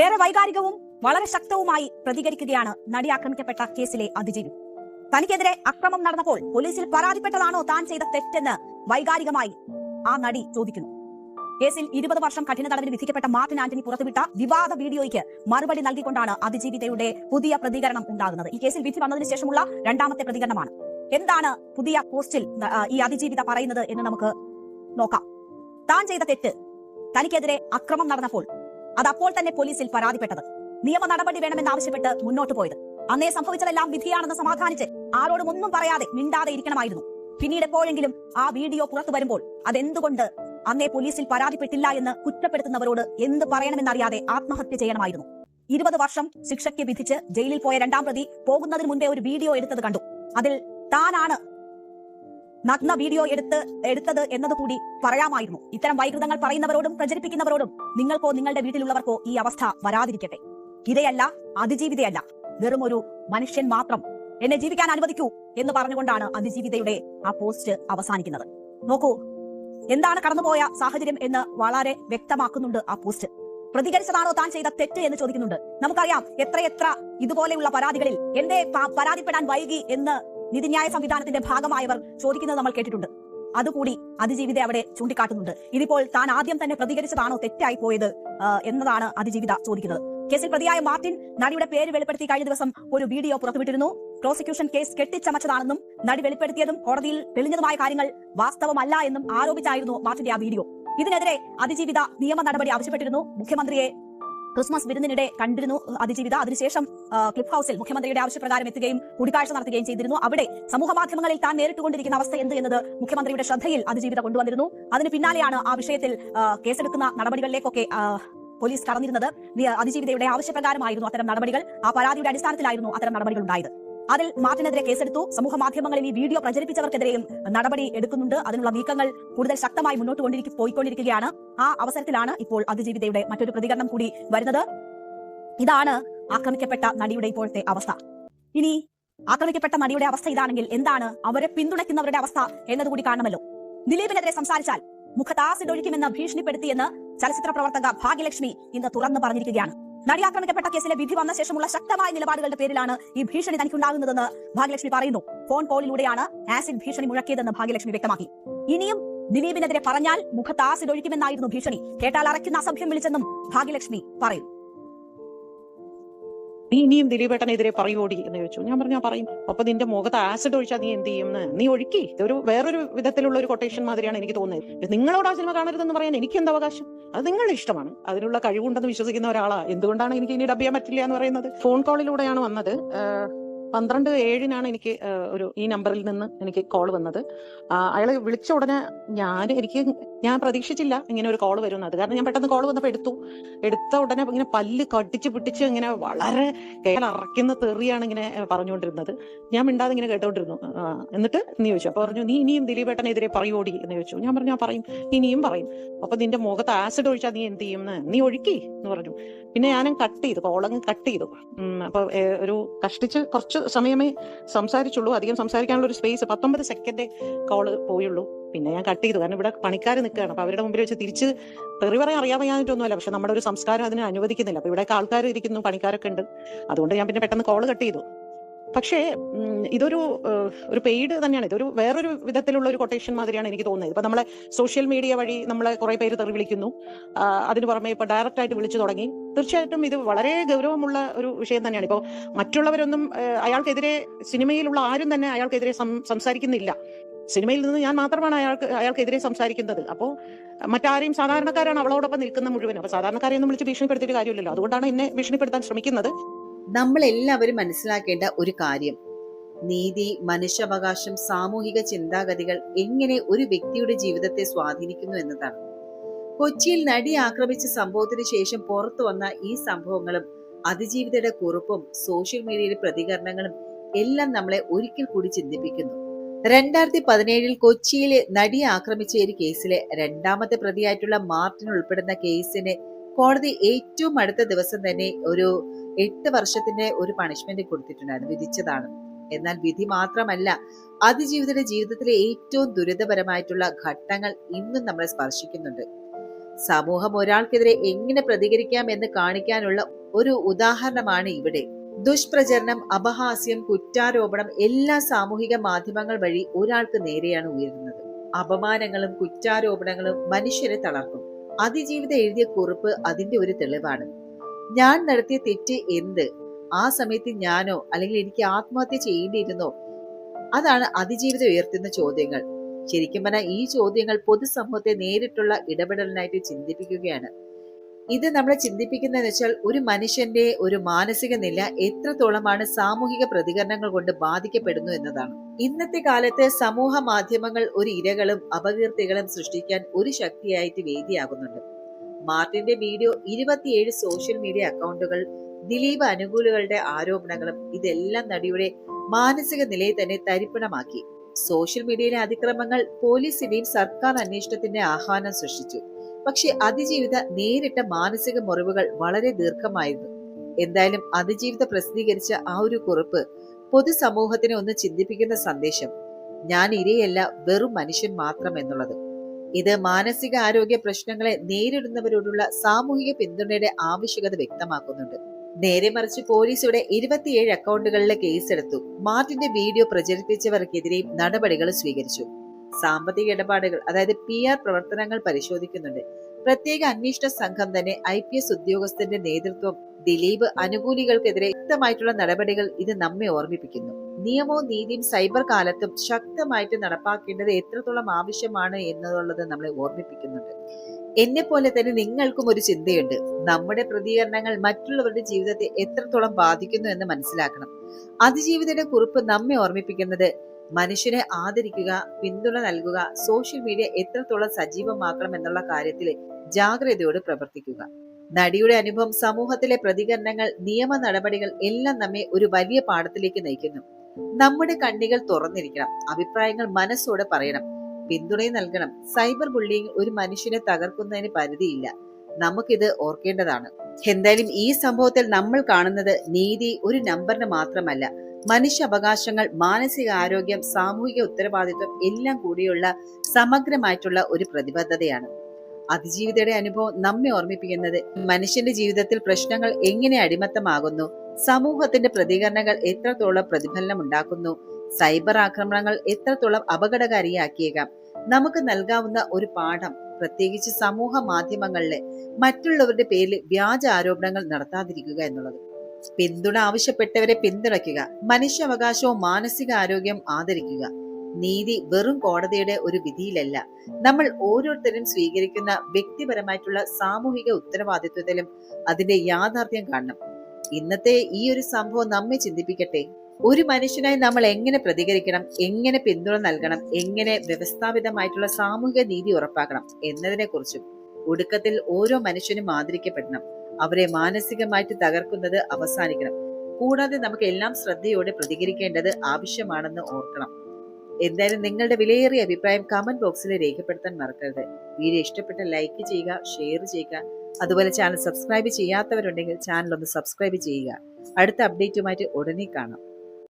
ഏറെ വൈകാരികവും വളരെ ശക്തവുമായി പ്രതികരിക്കുകയാണ് നടി ആക്രമിക്കപ്പെട്ട കേസിലെ അതിജീവി. തനിക്കെതിരെ അക്രമം നടന്നപ്പോൾ പോലീസിൽ പരാതിപ്പെട്ടതാണോ താൻ ചെയ്ത തെറ്റെന്ന് വൈകാരികമായി ആ നടി ചോദിക്കുന്നു. കേസിൽ ഇരുപത് വർഷം കഠിന തടവിന് വിധിക്കപ്പെട്ട മാർട്ടിൻ ആന്റണി പുറത്തുവിട്ട വിവാദ വീഡിയോയ്ക്ക് മറുപടി നൽകിക്കൊണ്ടാണ് അതിജീവിതയുടെ പുതിയ പ്രതികരണം ഉണ്ടാകുന്നത്. ഈ കേസിൽ വിധി വന്നതിന് ശേഷമുള്ള രണ്ടാമത്തെ പ്രതികരണമാണ്. എന്താണ് പുതിയ പോസ്റ്റിൽ ഈ അതിജീവിത പറയുന്നത് എന്ന് നമുക്ക് നോക്കാം. താൻ ചെയ്ത തെറ്റ് തനിക്കെതിരെ അക്രമം നടന്നപ്പോൾ അത് അപ്പോൾ തന്നെ പോലീസിൽ പരാതിപ്പെട്ടത്. നിയമ നടപടി വേണമെന്നാവശ്യപ്പെട്ട് മുന്നോട്ട് പോയത്. അന്നേ സംഭവിച്ചതെല്ലാം വിധിയാണെന്ന് സമാധാനിച്ച് ആരോടും ഒന്നും പറയാതെ മിണ്ടാതെ ഇരിക്കണമായിരുന്നു. പിന്നീട് എപ്പോഴെങ്കിലും ആ വീഡിയോ പുറത്തു വരുമ്പോൾ അതെന്തുകൊണ്ട് അന്നേ പോലീസിൽ പരാതിപ്പെട്ടില്ല എന്ന് കുറ്റപ്പെടുത്തുന്നവരോട് എന്ത് പറയണമെന്നറിയാതെ ആത്മഹത്യ ചെയ്യണമായിരുന്നു. ഇരുപത് വർഷം ശിക്ഷയ്ക്ക് വിധിച്ച് ജയിലിൽ പോയ രണ്ടാം പ്രതി പോകുന്നതിന് മുൻപേ ഒരു വീഡിയോ എടുത്തത് കണ്ടു. അതിൽ താനാണ് നഗ്ന വീഡിയോ എടുത്ത് എടുത്തത് എന്നത് കൂടി പറയാമായിരുന്നു. ഇത്തരം വൈകൃതങ്ങൾ പറയുന്നവരോടും പ്രചരിപ്പിക്കുന്നവരോടും നിങ്ങൾക്കോ നിങ്ങളുടെ വീട്ടിലുള്ളവർക്കോ ഈ അവസ്ഥ വരാതിരിക്കട്ടെ. ഇതയല്ല അതിജീവിതയല്ല. വെറും ഒരു മനുഷ്യൻ മാത്രം എന്നെ ജീവിക്കാൻ അനുവദിക്കൂ എന്ന് പറഞ്ഞുകൊണ്ടാണ് അതിജീവിതയുടെ ആ പോസ്റ്റ് അവസാനിക്കുന്നത്. നോക്കൂ എന്താണ് കടന്നുപോയ സാഹചര്യം എന്ന് വളരെ വ്യക്തമാക്കുന്നുണ്ട് ആ പോസ്റ്റ്. പ്രതികരിച്ചതാണോ താൻ ചെയ്ത തെറ്റ് എന്ന് ചോദിക്കുന്നുണ്ട്. നമുക്കറിയാം എത്രയെത്ര ഇതുപോലെയുള്ള പരാതികളിൽ എന്തേ പരാതിപ്പെടാൻ വൈകി എന്ന് നീതിന്യായ സംവിധാനത്തിന്റെ ഭാഗമായവർ ചോദിക്കുന്നത് നമ്മൾ കേട്ടിട്ടുണ്ട്. അതുകൂടി അതിജീവിത അവിടെ ചൂണ്ടിക്കാട്ടുന്നുണ്ട്. ഇതിപ്പോൾ താൻ ആദ്യം തന്നെ പ്രതികരിച്ചതാണോ തെറ്റായി പോയത് എന്നതാണ് അതിജീവിത ചോദിക്കുന്നത്. കേസിൽ പ്രതിയായ മാർട്ടിൻ നടിയുടെ പേര് വെളിപ്പെടുത്തി കഴിഞ്ഞ ദിവസം ഒരു വീഡിയോ പുറത്തുവിട്ടിരുന്നു. പ്രോസിക്യൂഷൻ കേസ് കെട്ടിച്ചമച്ചതാണെന്നും നടി വെളിപ്പെടുത്തിയതും കോടതിയിൽ തെളിഞ്ഞതുമായ കാര്യങ്ങൾ വാസ്തവമല്ല എന്നും ആരോപിച്ചായിരുന്നു മാർട്ടിന്റെ ആ വീഡിയോ. ഇതിനെതിരെ അതിജീവിത നിയമ നടപടി ആവശ്യപ്പെട്ടിരുന്നു. മുഖ്യമന്ത്രിയെ ക്രിസ്മസ് വിരുന്നിനിടെ കണ്ടിരുന്നു അതിജീവിത. അതിനുശേഷം ക്ലിഫ് ഹൌസിൽ മുഖ്യമന്ത്രിയുടെ ആവശ്യപ്രകാരം എത്തുകയും കൂടിക്കാഴ്ച നടത്തുകയും ചെയ്തിരുന്നു. അവിടെ സമൂഹ മാധ്യമങ്ങളിൽ താൻ നേരിട്ടുകൊണ്ടിരിക്കുന്ന അവസ്ഥ എന്ത് എന്നത് മുഖ്യമന്ത്രിയുടെ ശ്രദ്ധയിൽ അതിജീവിത കൊണ്ടുവന്നിരുന്നു. അതിന് പിന്നാലെയാണ് ആ വിഷയത്തിൽ കേസെടുക്കുന്ന നടപടികളിലേക്കൊക്കെ പോലീസ് കടന്നിരുന്നത്. അതിജീവിതയുടെ ആവശ്യപ്രകാരമായിരുന്നു അത്തരം നടപടികൾ. ആ പരാതിയുടെ അടിസ്ഥാനത്തിലായിരുന്നു അത്തരം നടപടികൾ ഉണ്ടായത്. അതിൽ മാർട്ടിനെതിരെ കേസെടുത്തു. സമൂഹ മാധ്യമങ്ങളിൽ ഈ വീഡിയോ പ്രചരിപ്പിച്ചവർക്കെതിരെയും നടപടി എടുക്കുന്നുണ്ട്. അതിനുള്ള നീക്കങ്ങൾ കൂടുതൽ ശക്തമായി മുന്നോട്ട് കൊണ്ടിരിക്കും പോയിക്കൊണ്ടിരിക്കുകയാണ്. ആ അവസരത്തിലാണ് ഇപ്പോൾ അതിജീവിതയുടെ മറ്റൊരു പ്രതികരണം കൂടി വരുന്നത്. ഇതാണ് ആക്രമിക്കപ്പെട്ട നടിയുടെ ഇപ്പോഴത്തെ അവസ്ഥ. ഇനി ആക്രമിക്കപ്പെട്ട നടിയുടെ അവസ്ഥ ഇതാണെങ്കിൽ എന്താണ്? അവരെ പിന്തുണയ്ക്കുന്നവരുടെ അവസ്ഥ എന്നതുകൂടി കാണണമല്ലോ ദിലീപിനെതിരെ സംസാരിച്ചാൽ മുഖത്താസിഡ് ഒഴിക്കുമെന്ന് ഭീഷണിപ്പെടുത്തിയെന്ന് ചലച്ചിത്ര പ്രവർത്തക ഭാഗ്യലക്ഷ്മി ഇന്ന് തുറന്നു പറഞ്ഞിരിക്കുകയാണ്. നടി ആക്രമിക്കപ്പെട്ട കേസിലെ വിധി വന്ന ശേഷമുള്ള ശക്തമായ നിലപാടുകളുടെ പേരിലാണ് ഈ ഭീഷണി തനിക്കുണ്ടാകുന്നതെന്ന് ഭാഗ്യലക്ഷ്മി പറയുന്നു. ഫോൺ കോളിലൂടെയാണ് ആസിഡ് ഭീഷണി മുഴക്കിയതെന്ന് ഭാഗ്യലക്ഷ്മി വ്യക്തമാക്കി. ഇനിയും ദിലീപിനെതിരെ പറഞ്ഞാൽ മുഖത്ത് ആസിഡ് ഒഴിക്കുമെന്നായിരുന്നു ഭീഷണി. കേട്ടാൽ അറയ്ക്കുന്ന അസഭ്യം വിളിച്ചെന്നും ഭാഗ്യലക്ഷ്മി പറയും. നീ ഇനിയും ദിലീപേട്ടനെതിരെ പറയോടി എന്ന് ചോദിച്ചു. ഞാൻ പറഞ്ഞു "ആ, പറയും. അപ്പൊ നിന്റെ മുഖത്ത് ആസിഡ് ഒഴിച്ചാൽ നീ എന്ത് ചെയ്യും നീ ഒഴുക്കി. ഇതൊരു വേറൊരു വിധത്തിലുള്ള ഒരു കൊട്ടേഷൻ മാതിരിയാണ് എനിക്ക് തോന്നുന്നത് നിങ്ങളോട് ആ സിനിമ കാണരുതെന്ന് പറയാൻ എനിക്ക് എന്ത് അവകാശം? അത് നിങ്ങളുടെ ഇഷ്ടമാണ്. അതിനുള്ള കഴിവുണ്ടെന്ന് വിശ്വസിക്കുന്ന ഒരാളാ. എന്തുകൊണ്ടാണ് എനിക്ക് ഇനി ഡബ് ചെയ്യാൻ പറ്റില്ല എന്ന് പറയുന്നത്? ഫോൺ കോളിലൂടെയാണ് വന്നത്. പന്ത്രണ്ട് ഏഴിനാണ് എനിക്ക് ഒരു ഈ നമ്പറിൽ നിന്ന് എനിക്ക് കോൾ വന്നത്. അയാൾ വിളിച്ച ഉടനെ ഞാൻ എനിക്ക് ഞാൻ പ്രതീക്ഷിച്ചില്ല ഇങ്ങനെ ഒരു കോൾ വരുന്നത് കാരണം ഞാൻ പെട്ടെന്ന് കോൾ വന്നപ്പോൾ എടുത്തു. എടുത്ത ഉടനെ ഇങ്ങനെ പല്ല് കടിച്ച് പിടിച്ച് ഇങ്ങനെ വളരെ കേളറക്കുന്ന തെറിയാണ് ഇങ്ങനെ പറഞ്ഞുകൊണ്ടിരുന്നത്. ഞാൻ മിണ്ടാതെ ഇങ്ങനെ കേട്ടോണ്ടിരുന്നു. എന്നിട്ട് നീ ചോദിച്ചു. അപ്പൊ പറഞ്ഞു നീ ഇനിയും ദിലീപ് ദിലീപേട്ടനെതിരെ പറയോടി? എന്ന് ചോദിച്ചു. ഞാൻ പറഞ്ഞു ഞാൻ പറയും. ഇനിയും പറയും. അപ്പൊ നിന്റെ മുഖത്ത് ആസിഡ് ഒഴിച്ചാൽ നീ എന്ത് ചെയ്യും നീ ഒഴുക്കി? എന്ന് പറഞ്ഞു. പിന്നെ ഞാനും കട്ട് ചെയ്തു. കോളങ്ങ് കട്ട് ചെയ്തു. അപ്പൊ ഒരു കഷ്ടിച്ച് കുറച്ച് സമയമേ സംസാരിച്ചുള്ളൂ. അധികം സംസാരിക്കാനുള്ള ഒരു സ്പേസ് പത്തൊമ്പത് സെക്കൻഡ് കോൾ പോയുള്ളൂ. പിന്നെ ഞാൻ കട്ട് ചെയ്തു. കാരണം ഇവിടെ പണിക്കാർ നിൽക്കുകയാണ്. അപ്പൊ അവരുടെ മുമ്പിൽ വെച്ച് തിരിച്ച് തെറി പറയാൻ അറിയാമെന്നിട്ടൊന്നുമല്ല പക്ഷെ നമ്മുടെ ഒരു സംസ്കാരം അതിനെ അനുവദിക്കുന്നില്ല. അപ്പൊ ഇവിടെയൊക്കെ ആൾക്കാർ ഇരിക്കുന്നു പണിക്കാരൊക്കെ ഉണ്ട്. അതുകൊണ്ട് ഞാൻ പിന്നെ പെട്ടെന്ന് കോൾ കട്ട് ചെയ്തു. പക്ഷേ ഇതൊരു ഒരു പെയ്ഡ് തന്നെയാണ്. ഇതൊരു വേറൊരു വിധത്തിലുള്ള ഒരു കൊട്ടേഷൻ മാതിരിയാണ് എനിക്ക് തോന്നുന്നത്. ഇപ്പൊ നമ്മളെ സോഷ്യൽ മീഡിയ വഴി നമ്മളെ കുറെ പേര് തെറി വിളിക്കുന്നു. അതിന് പുറമെ ഇപ്പൊ ഡയറക്റ്റ് ആയിട്ട് വിളിച്ചു തുടങ്ങി. തീർച്ചയായിട്ടും ഇത് വളരെ ഗൗരവമുള്ള ഒരു വിഷയം തന്നെയാണ്. ഇപ്പോൾ മറ്റുള്ളവരൊന്നും അയാൾക്കെതിരെ സിനിമയിലുള്ള ആരും തന്നെ അയാൾക്കെതിരെ സംസാരിക്കുന്നില്ല. സിനിമയിൽ നിന്ന് ഞാൻ മാത്രമാണ് അയാൾക്ക് അയാൾക്കെതിരെ സംസാരിക്കുന്നത്. അപ്പോൾ മറ്റാരെയും സാധാരണക്കാരാണ് അവളോടൊപ്പം നിൽക്കുന്ന മുഴുവൻ അപ്പൊ സാധാരണക്കാരെയൊന്നും വിളിച്ച് ഭീഷണിപ്പെടുത്തിയിട്ട് കാര്യമില്ലല്ലോ. അതുകൊണ്ടാണ് എന്നെ ഭീഷണിപ്പെടുത്താൻ ശ്രമിക്കുന്നത്. നമ്മൾ എല്ലാവരും മനസ്സിലാക്കേണ്ട ഒരു കാര്യം. നീതി മനുഷ്യാവകാശം സാമൂഹിക ചിന്താഗതികൾ എങ്ങനെ ഒരു വ്യക്തിയുടെ ജീവിതത്തെ സ്വാധീനിക്കുന്നു എന്നതാണ്. കൊച്ചിയിൽ നടി ആക്രമിച്ച സംഭവത്തിന് ശേഷം പുറത്തു വന്ന ഈ സംഭവങ്ങളും അതിജീവിതയുടെ കുറിപ്പും സോഷ്യൽ മീഡിയയിലെ പ്രതികരണങ്ങളും എല്ലാം നമ്മളെ ഒരിക്കൽ കൂടി ചിന്തിപ്പിക്കുന്നു. രണ്ടായിരത്തി പതിനേഴിൽ കൊച്ചിയിലെ നടിയെ ആക്രമിച്ച ഒരു കേസിലെ രണ്ടാമത്തെ പ്രതിയായിട്ടുള്ള മാർട്ടിൻ ഉൾപ്പെടുന്ന കേസിന് കോടതി ഏറ്റവും അടുത്ത ദിവസം തന്നെ ഒരു എട്ട് വർഷത്തിന്റെ ഒരു പണിഷ്മെന്റ് കൊടുത്തിട്ടുണ്ടായിരുന്നു വിധിച്ചതാണ്. എന്നാൽ വിധി മാത്രമല്ല അതിജീവിതയുടെ ജീവിതത്തിലെ ഏറ്റവും ദുരിതപരമായിട്ടുള്ള ഘട്ടങ്ങൾ ഇന്നും നമ്മളെ സ്പർശിക്കുന്നുണ്ട്. സമൂഹം ഒരാൾക്കെതിരെ എങ്ങനെ പ്രതികരിക്കാം എന്ന് കാണിക്കാനുള്ള ഒരു ഉദാഹരണമാണ് ഇവിടെ. ദുഷ്പ്രചരണം അപഹാസ്യം കുറ്റാരോപണം എല്ലാ സാമൂഹിക മാധ്യമങ്ങൾ വഴി ഒരാൾക്ക് നേരെയാണ് ഉയരുന്നത്. അപമാനങ്ങളും കുറ്റാരോപണങ്ങളും മനുഷ്യരെ തളർത്തും അതിജീവിത എഴുതിയ കുറിപ്പ് അതിന്റെ ഒരു തെളിവാണ്. ഞാൻ നടത്തിയ തെറ്റ് എന്ത്? ആ സമയത്ത് ഞാനോ അല്ലെങ്കിൽ എനിക്ക് ആത്മഹത്യ ചെയ്യേണ്ടിയിരുന്നോ? അതാണ് അതിജീവിതം ഉയർത്തുന്ന ചോദ്യങ്ങൾ. ശരിക്കും പറഞ്ഞാൽ ഈ ചോദ്യങ്ങൾ പൊതുസമൂഹത്തെ നേരിട്ടുള്ള ഇടപെടലിനായിട്ട് ചിന്തിപ്പിക്കുകയാണ്. ഇത് നമ്മളെ ചിന്തിപ്പിക്കുന്നതെന്ന് വെച്ചാൽ ഒരു മനുഷ്യന്റെ ഒരു മാനസിക നില എത്രത്തോളമാണ് സാമൂഹിക പ്രതികരണങ്ങൾ കൊണ്ട് ബാധിക്കപ്പെടുന്നു എന്നതാണ്. ഇന്നത്തെ കാലത്ത് സമൂഹ മാധ്യമങ്ങൾ ഒരു ഇരകളും അപകീർത്തികളും സൃഷ്ടിക്കാൻ ഒരു ശക്തിയായിട്ട് വേദിയാകുന്നുണ്ട്. മാർട്ടിന്റെ വീഡിയോ ഇരുപത്തിയേഴ് സോഷ്യൽ മീഡിയ അക്കൗണ്ടുകൾ ദിലീപ് അനുകൂലികളുടെ ആരോപണങ്ങളും ഇതെല്ലാം നടിയുടെ മാനസിക നിലയെ തന്നെ തരിപ്പണമാക്കി. സോഷ്യൽ മീഡിയയിലെ അതിക്രമങ്ങൾ പോലീസിന്റെയും സർക്കാർ അന്വേഷണത്തിന്റെ ആഹ്വാനം സൃഷ്ടിച്ചു. പക്ഷെ അതിജീവിത നേരിട്ട മാനസിക മുറിവുകൾ വളരെ ദീർഘമായിരുന്നു. എന്തായാലും അതിജീവിത പ്രസിദ്ധീകരിച്ച ആ ഒരു കുറിപ്പ് പൊതുസമൂഹത്തിനെ ഒന്ന് ചിന്തിപ്പിക്കുന്ന സന്ദേശം. ഞാൻ ഇരയല്ല വെറും മനുഷ്യൻ മാത്രം എന്നുള്ളത് ഇത് മാനസിക ആരോഗ്യ പ്രശ്നങ്ങളെ നേരിടുന്നവരോടുള്ള സാമൂഹിക പിന്തുണയുടെ ആവശ്യകത വ്യക്തമാക്കുന്നുണ്ട്. നേരെ മറിച്ച് പോലീസ് ഇരുപത്തിയേഴ് അക്കൗണ്ടുകളിലെ കേസെടുത്തു. മാർട്ടിന്റെ വീഡിയോ പ്രചരിപ്പിച്ചവർക്കെതിരെയും നടപടികൾ സ്വീകരിച്ചു. സാമ്പത്തിക ഇടപാടുകൾ അതായത് പി ആർ പ്രവർത്തനങ്ങൾ പരിശോധിക്കുന്നുണ്ട്. പ്രത്യേക അന്വേഷണ സംഘം തന്നെ ഐ പി എസ് ഉദ്യോഗസ്ഥന്റെ നേതൃത്വം ദിലീപ് അനുകൂലികൾക്കെതിരെ വ്യക്തമായിട്ടുള്ള നടപടികൾ ഇത് നമ്മെ ഓർമ്മിപ്പിക്കുന്നു. നിയമവും നീതിയും സൈബർ കാലത്തും ശക്തമായിട്ട് നടപ്പാക്കേണ്ടത് എത്രത്തോളം ആവശ്യമാണ് എന്നുള്ളത് നമ്മളെ ഓർമ്മിപ്പിക്കുന്നുണ്ട്. എന്നെ പോലെ തന്നെ നിങ്ങൾക്കും ഒരു ചിന്തയുണ്ട്. നമ്മുടെ പ്രതികരണങ്ങൾ മറ്റുള്ളവരുടെ ജീവിതത്തെ എത്രത്തോളം ബാധിക്കുന്നു എന്ന് മനസ്സിലാക്കണം. അതിജീവിതയുടെ കുറിപ്പ് നമ്മെ ഓർമ്മിപ്പിക്കുന്നത് മനുഷ്യനെ ആദരിക്കുക പിന്തുണ നൽകുക സോഷ്യൽ മീഡിയ എത്രത്തോളം സജീവമാക്കണം എന്നുള്ള കാര്യത്തിൽ ജാഗ്രതയോട് പ്രവർത്തിക്കുക. നടിയുടെ അനുഭവം സമൂഹത്തിലെ പ്രതികരണങ്ങൾ നിയമ നടപടികൾ എല്ലാം നമ്മെ ഒരു വലിയ പാഠത്തിലേക്ക് നയിക്കുന്നു. നമ്മുടെ കണ്ണികൾ തുറന്നിരിക്കണം അഭിപ്രായങ്ങൾ മനസ്സോടെ പറയണം പിന്തുണയും നൽകണം. സൈബർ ബുള്ളിങ് ഒരു മനുഷ്യനെ തകർക്കുന്നതിന് പരിധിയില്ല. നമുക്കിത് ഓർക്കേണ്ടതാണ്. എന്തായാലും ഈ സംഭവത്തിൽ നമ്മൾ കാണുന്നത് നീതി ഒരു നമ്പറിന് മാത്രമല്ല മനുഷ്യ അവകാശങ്ങൾ മാനസിക ആരോഗ്യം സാമൂഹിക ഉത്തരവാദിത്വം എല്ലാം കൂടിയുള്ള സമഗ്രമായിട്ടുള്ള ഒരു പ്രതിബദ്ധതയാണ്. അതിജീവിതയുടെ അനുഭവം നമ്മെ ഓർമ്മിപ്പിക്കുന്നത് മനുഷ്യന്റെ ജീവിതത്തിൽ പ്രശ്നങ്ങൾ എങ്ങനെ അടിമത്തമാകുന്നു സമൂഹത്തിന്റെ പ്രതികരണങ്ങൾ എത്രത്തോളം പ്രതിഫലനം ഉണ്ടാക്കുന്നു സൈബർ ആക്രമണങ്ങൾ എത്രത്തോളം അപകടകാരിയാക്കിയേക്കാം നമുക്ക് നൽകാവുന്ന ഒരു പാഠം പ്രത്യേകിച്ച് സമൂഹ മാധ്യമങ്ങളിലെ മറ്റുള്ളവരുടെ പേരിൽ വ്യാജ ആരോപണങ്ങൾ നടത്താതിരിക്കുക എന്നുള്ളത്. പിന്തുണ ആവശ്യപ്പെട്ടവരെ പിന്തുണയ്ക്കുക. മനുഷ്യാവകാശവും മാനസിക ആരോഗ്യം ആദരിക്കുക. നീതി വെറും കോടതിയുടെ ഒരു വിധിയിലല്ല. നമ്മൾ ഓരോരുത്തരും സ്വീകരിക്കുന്ന വ്യക്തിപരമായിട്ടുള്ള സാമൂഹിക ഉത്തരവാദിത്വത്തിലും അതിന്റെ യാഥാർത്ഥ്യം കാണണം. ഇന്നത്തെ ഈ ഒരു സംഭവം നമ്മെ ചിന്തിപ്പിക്കട്ടെ? ഒരു മനുഷ്യനായി നമ്മൾ എങ്ങനെ പ്രതികരിക്കണം? എങ്ങനെ പിന്തുണ നൽകണം? എങ്ങനെ വ്യവസ്ഥാപിതമായിട്ടുള്ള സാമൂഹിക നീതി ഉറപ്പാക്കണം എന്നതിനെ കുറിച്ചും ഒടുക്കത്തിൽ ഓരോ മനുഷ്യനും ആദരിക്കപ്പെടണം. അവരെ മാനസികമായിട്ട് തകർക്കുന്നത് അവസാനിക്കണം. കൂടാതെ നമുക്ക് എല്ലാം ശ്രദ്ധയോടെ പ്രതികരിക്കേണ്ടത് ആവശ്യമാണെന്ന് ഓർക്കണം. എന്തായാലും നിങ്ങളുടെ വിലയേറിയ അഭിപ്രായം കമന്റ് ബോക്സിൽ രേഖപ്പെടുത്താൻ മറക്കരുത്. വീഡിയോ ഇഷ്ടപ്പെട്ട ലൈക്ക് ചെയ്യുക ഷെയർ ചെയ്യുക. അതുപോലെ ചാനൽ സബ്സ്ക്രൈബ് ചെയ്യാത്തവരുണ്ടെങ്കിൽ ചാനൽ ഒന്ന് സബ്സ്ക്രൈബ് ചെയ്യുക. അടുത്ത അപ്ഡേറ്റുമായിട്ട് ഉടനെ കാണാം.